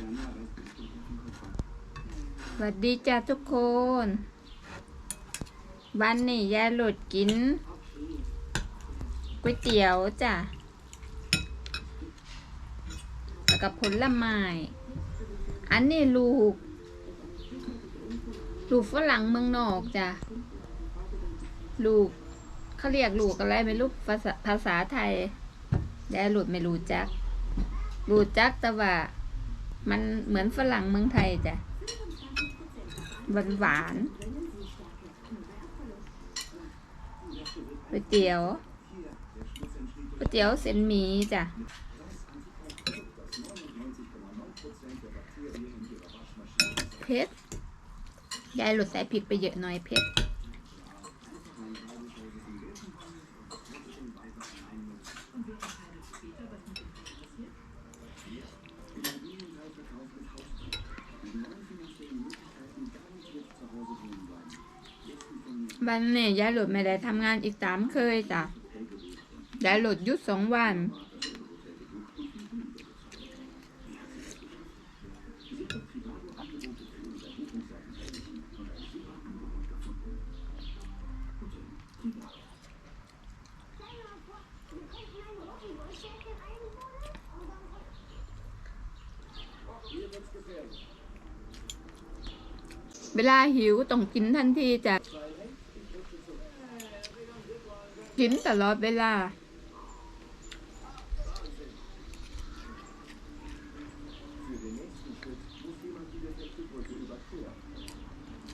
สวัสดีจ้าทุกคน วันนี้ยายหลุดกินก๋วยเตี๋ยวจ้ะแล้วกับผลไม้ อันนี้ลูก ลูกฝรั่งเมืองนอกจ้ะ ลูกเขาเรียกลูกอะไรไม่รู้ภาษาภาษาไทยยายหลุดไม่รู้จักรู้จักแต่ว่า มันเหมือนฝรั่งเมืองไทยจ้ะหวานหวานๆก๋วยเตี๋ยวก๋วยเตี๋ยวเส้นหมี่จ้ะเผ็ดยายหลุดใส่พริกไปเยอะหน่อยเผ็ด วันนี้ยายหลุดไม่ได้ทำงานอีกสามเคยจ้ะยายหลุดยุดสองวันเวลาหิวต้องกินทันทีจ้ะ กินตลอดเวลา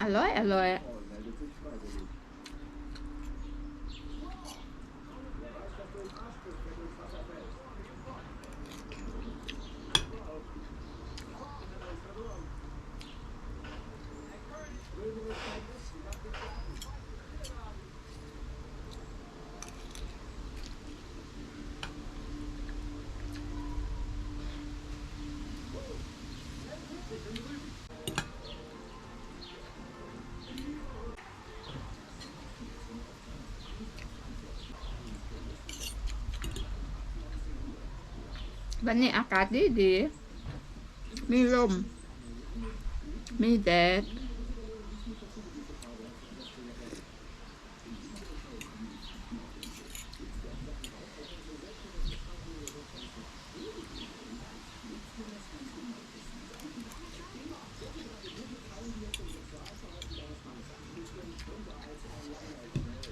อร่อย อร่อย วันนี้อากาศดีดี มีลม มีแดด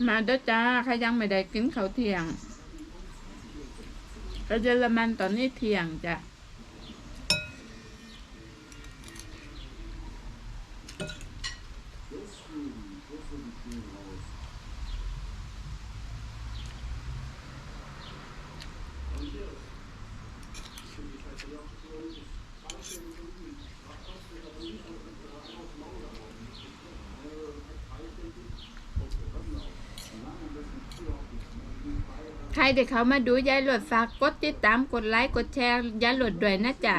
มาเด้อจ้าใครยังไม่ได้กินข้าวเที่ยงแล้วเยอรมันตอนนี้เที่ยงจ้ะ ใครที่เขามาดูยายหลดฝากกดติดตามกดไลค์กดแชร์ยายหลดด้วยนะจ๊ะ